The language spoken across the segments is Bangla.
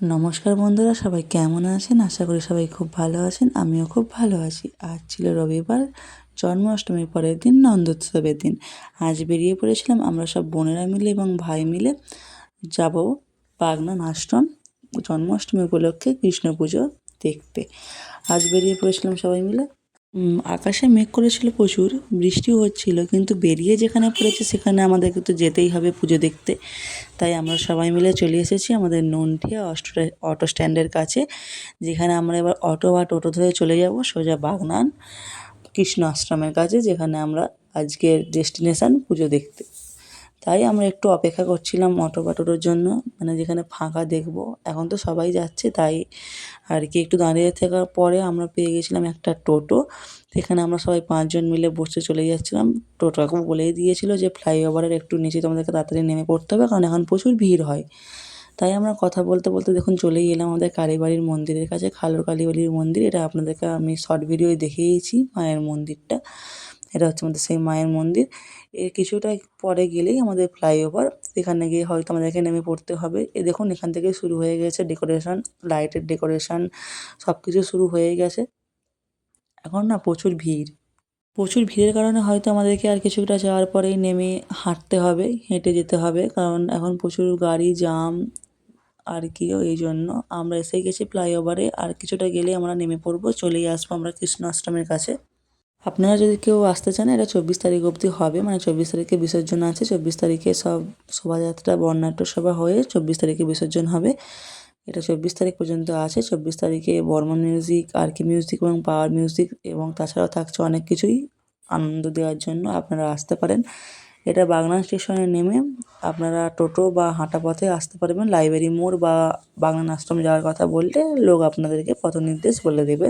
নমস্কার বন্ধুরা, সবাই কেমন আছেন? আশা করি সবাই খুব ভালো আছেন, আমিও খুব ভালো আছি। আজ ছিল রবিবার জন্মাষ্টমীর পরের দিন, নন্দোৎসবের দিন। আজ বেরিয়ে পড়েছিলাম আমরা সব বোনেরা মিলে এবং ভাই মিলে যাব বাগনান আশ্রম জন্মাষ্টমী উপলক্ষে কৃষ্ণ পুজো দেখতে। আজ বেরিয়ে পড়েছিলাম সবাই মিলে। আকাশে মেঘ করেছিল প্রচুর, বৃষ্টিও হচ্ছিল, কিন্তু বেরিয়ে যেখানে পড়েছে সেখানে আমাদেরকে তো যেতেই হবে পুজো দেখতে। তাই আমরা সবাই মিলে চলে এসেছি আমাদের নন্ঠিয়া অস্ট অটো স্ট্যান্ডের কাছে, যেখানে আমরা এবার অটো বা টোটো ধরে চলে যাব, সোজা বাগনান কৃষ্ণ আশ্রমের কাছে, যেখানে আমরা আজকের ডেস্টিনেশান পুজো দেখতে। তাই আমরা একটু অপেক্ষা করছিলাম অটো টোটোর জন্য। মানে যেখানে ফাঁকা দেখব। এখন তো সবাই যাচ্ছে, তাই আর কি একটু দাঁড়িয়ে থাকার পরে আমরা পেয়ে গেছিলাম একটা টোটো। সেখানে আমরা সবাই পাঁচজন মিলে বসে চলে যাচ্ছিলাম। টোটো বলেই দিয়েছিল যে ফ্লাইওভারের একটু নিচে তোমাদেরকে তাড়াতাড়ি নেমে পড়তে হবে, কারণ এখন প্রচুর ভিড় হয়। তাই আমরা কথা বলতে বলতে দেখুন চলেই এলাম আমাদের কালীবাড়ির মন্দিরের কাছে, খালুর কালীবাড়ির মন্দির। এটা আপনাদেরকে আমি শর্ট ভিডিওয় দেখিয়েছি, মায়ের মন্দিরটা। এটা হচ্ছে আমাদের সেই মায়ের মন্দির। এর কিছুটা পরে গেলেই আমাদের ফ্লাইওভার এখানে গিয়ে হয়তো আমাদেরকে নেমে পড়তে হবে। এ দেখুন, এখান থেকে শুরু হয়ে গেছে ডেকোরেশন লাইটের ডেকোরেশন সব কিছু শুরু হয়ে গেছে। এখন না প্রচুর ভিড়। প্রচুর ভিড়ের কারণে হয়তো আমাদেরকে আর কিছুটা যাওয়ার পরেই নেমে হাঁটতে হবে, হেঁটে যেতে হবে। কারণ এখন প্রচুর গাড়ি জ্যাম আর কি এই জন্য আমরা এসে গেছি ফ্লাইওভারে আর কিছুটা গেলে আমরা নেমে পড়ব, চলেই আসব আমরা কৃষ্ণ আশ্রমের কাছে। আপনারা যদি কেউ আসতে চান, এটা চব্বিশ তারিখ অবধি হবে। মানে চব্বিশ তারিখে বিসর্জন আছে, চব্বিশ তারিখে সব শোভাযাত্রা, বর্ণাঢ্য সভা হয়ে চব্বিশ তারিখে বিসর্জন হবে। এটা চব্বিশ তারিখ পর্যন্ত আছে। চব্বিশ তারিখে বর্মন মিউজিক, আর কি মিউজিক এবং পাওয়ার মিউজিক এবং তাছাড়াও থাকছে অনেক কিছুই আনন্দ দেওয়ার জন্য আপনারা আসতে পারেন। এটা বাগনান স্টেশনে নেমে আপনারা টোটো বা হাঁটা পথে আসতে পারবেন। লাইব্রেরি মোড় বা বাগনান আশ্রম যাওয়ার কথা বললে লোক আপনাদেরকে পথ নির্দেশ বলে দেবে।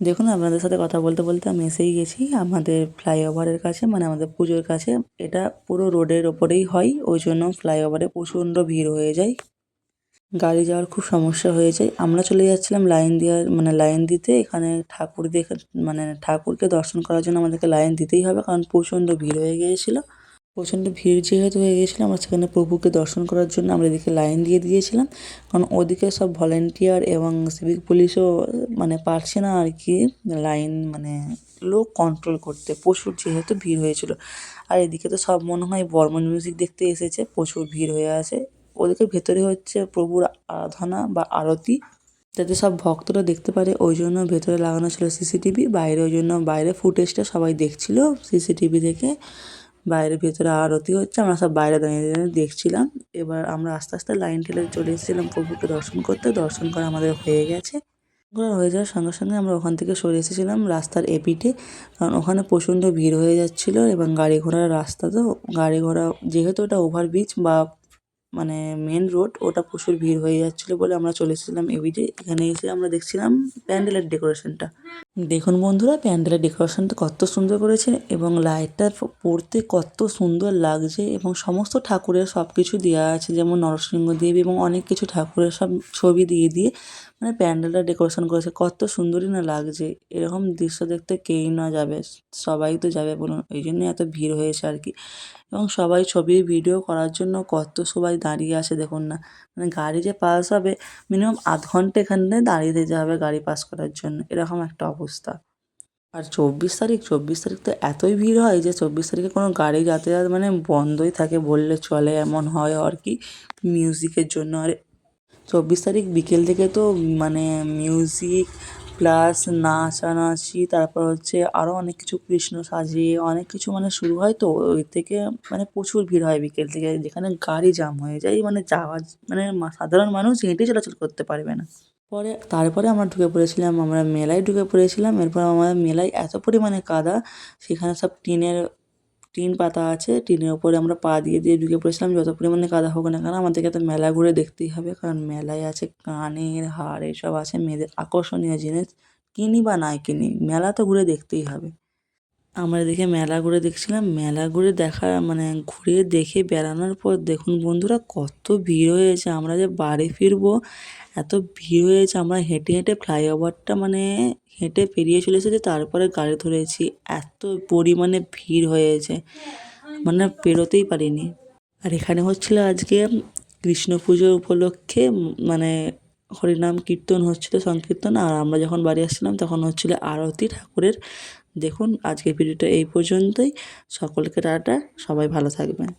দেখুন, আপনাদের সাথে কথা বলতে বলতে আমি এসেই গেছি আমাদের ফ্লাইওভারের কাছে মানে আমাদের পুজোর কাছে। এটা পুরো রোডের ওপরেই হয়, ওই জন্য ফ্লাইওভারে প্রচণ্ড ভিড় হয়ে যায়। গাড়ি যাওয়ার খুব সমস্যা হয়ে যায়। আমরা চলে যাচ্ছিলাম লাইন দেওয়ার মানে লাইন দিতে। এখানে ঠাকুর দেখে মানে ঠাকুরকে দর্শন করার জন্য আমাদেরকে লাইন দিতেই হবে, কারণ প্রচণ্ড ভিড় হয়ে গিয়েছিল। প্রচণ্ড ভিড় যেহেতু হয়ে গিয়েছিল আমরা সেখানে প্রভুকে দর্শন করার জন্য আমরা এদিকে লাইন দিয়ে দিয়েছিলাম। কারণ ওদিকে সব ভলেন্টিয়ার এবং সিভিক পুলিশও মানে পারছে না আর কি, লাইন মানে লোক কন্ট্রোল করতে। প্রচুর যেহেতু ভিড় হয়েছিল। আর এদিকে তো সব মনে হয় বর্মন মিউজিক দেখতে এসেছে, প্রচুর ভিড় হয়ে আছে। ওদিকে ভেতরে হচ্ছে প্রভুর আরাধনা বা আরতি, যাতে সব ভক্তরা দেখতে পারে। ওই জন্য ভেতরে লাগানো ছিল সিসিটিভি বাইরে ওই জন্য বাইরে ফুটেজটা সবাই দেখছিল সিসিটিভি থেকে। বাইরে ভেতরে আরতি হচ্ছে, আমরা সব বাইরে দাঁড়িয়ে দাঁড়িয়ে দেখছিলাম। এবার আমরা আস্তে আস্তে লাইন ঠেলে চলে এসেছিলাম প্রভুকে দর্শন করতে। দর্শন করা আমাদের হয়ে গেছে। করা হয়ে যাওয়ার সঙ্গে সঙ্গে আমরা ওখান থেকে সরে এসেছিলাম রাস্তার এপিঠে। কারণ ওখানে প্রচণ্ড ভিড় হয়ে যাচ্ছিল এবং গাড়ি ঘোড়ার রাস্তা তো, গাড়ি ঘোড়া যেহেতু ওটা ওভারব্রিজ বা মানে মেন রোড, ওটা প্রচুর ভিড় হয়ে যাচ্ছিল বলে আমরা চলে এসেছিলাম এবিডে এখানে এসে আমরা দেখছিলাম প্যান্ডেলের ডেকোরেশনটা। দেখুন বন্ধুরা, প্যান্ডেলের ডেকোরেশনটা কত সুন্দর করেছে এবং লাইটটা পড়তে কত সুন্দর লাগছে এবং সমস্ত ঠাকুরের সব কিছু দেওয়া আছে, যেমন নরসিংহদেব এবং অনেক কিছু ঠাকুরের সব ছবি দিয়ে দিয়ে মানে প্যান্ডেলটা ডেকোরেশন করেছে। কত সুন্দরই না লাগছে, এরকম দৃশ্য দেখতে কেই না যাবে, সবাই তো যাবে বলুন, ওই জন্যই এত ভিড় হয়েছে আর কি। এবং সবাই ছবি ভিডিও করার জন্য কত সবাই দাঁড়িয়ে আছে দেখুন না মানে গাড়ি যে পাস হবে, মিনিমাম আধ ঘণ্টা এখানে দাঁড়িয়ে যেতে হবে গাড়ি পাস করার জন্য, এরকম একটা অবস্থা। আর চব্বিশ তারিখ চব্বিশ তারিখ তো এতই ভিড় হয় যে চব্বিশ তারিখে কোনো গাড়ি যাতায়াত মানে বন্ধই থাকে বললে চলে এমন হয় আর কি মিউজিকের জন্য। আর চব্বিশ তারিখ বিকেল থেকে তো মানে মিউজিক প্লাস নাচানাচি তারপর হচ্ছে আরও অনেক কিছু কৃষ্ণ সাজিয়ে অনেক কিছু মানে শুরু হয় তো ওই থেকে মানে প্রচুর ভিড় হয় বিকেল থেকে। যেখানে গাড়ি জ্যাম হয়ে যায় মানে যাওয়া মানে সাধারণ মানুষ হেঁটে চলাচল করতে পারবে না। পরে, তারপরে আমরা ঢুকে পড়েছিলাম, আমরা মেলায় ঢুকে পড়েছিলাম। এরপর আমাদের মেলায় এত পরিমাণে কাদা, সেখানে সব টিনের, টিন পাতা আছে, টিনের ওপরে আমরা পা দিয়ে দিয়ে ঢুকে পড়েছিলাম। যত পরিমাণে কাদা হোক না কেন, আমাদেরকে তো মেলা ঘুরে দেখতেই হবে, কারণ মেলায় আছে কানের হাড় এসব আছে। মেয়েদের আকর্ষণীয় জিনিস, কিনি বা নাই কিনি, মেলা তো ঘুরে দেখতেই হবে। আমরা এদিকে মেলা ঘুরে দেখছিলাম। মেলা ঘুরে দেখা মানে ঘুরে দেখে বেড়ানোর পর দেখুন বন্ধুরা কত ভিড় হয়েছে। আমরা যে বাড়ি ফিরবো, এত ভিড় হয়েছে, আমরা হেঁটে হেঁটে ফ্লাইওভারটা মানে হেঁটে পেরিয়ে চলে এসেছি, তারপরে গাড়ি ধরেছি। এত পরিমাণে ভিড় হয়েছে মানে পেরোতেই পারিনি। আর এখানে হচ্ছিল আজকে কৃষ্ণ পুজো উপলক্ষে মানে হরিনাম কীর্তন হচ্ছিল সংকীর্তন। আর আমরা যখন বাড়ি আসছিলাম, তখন হচ্ছিল আরতি ঠাকুরের দেখুন আজকের ভিডিওটা এই পর্যন্তই। সকলকে টাটা সবাই ভালো থাকবেন।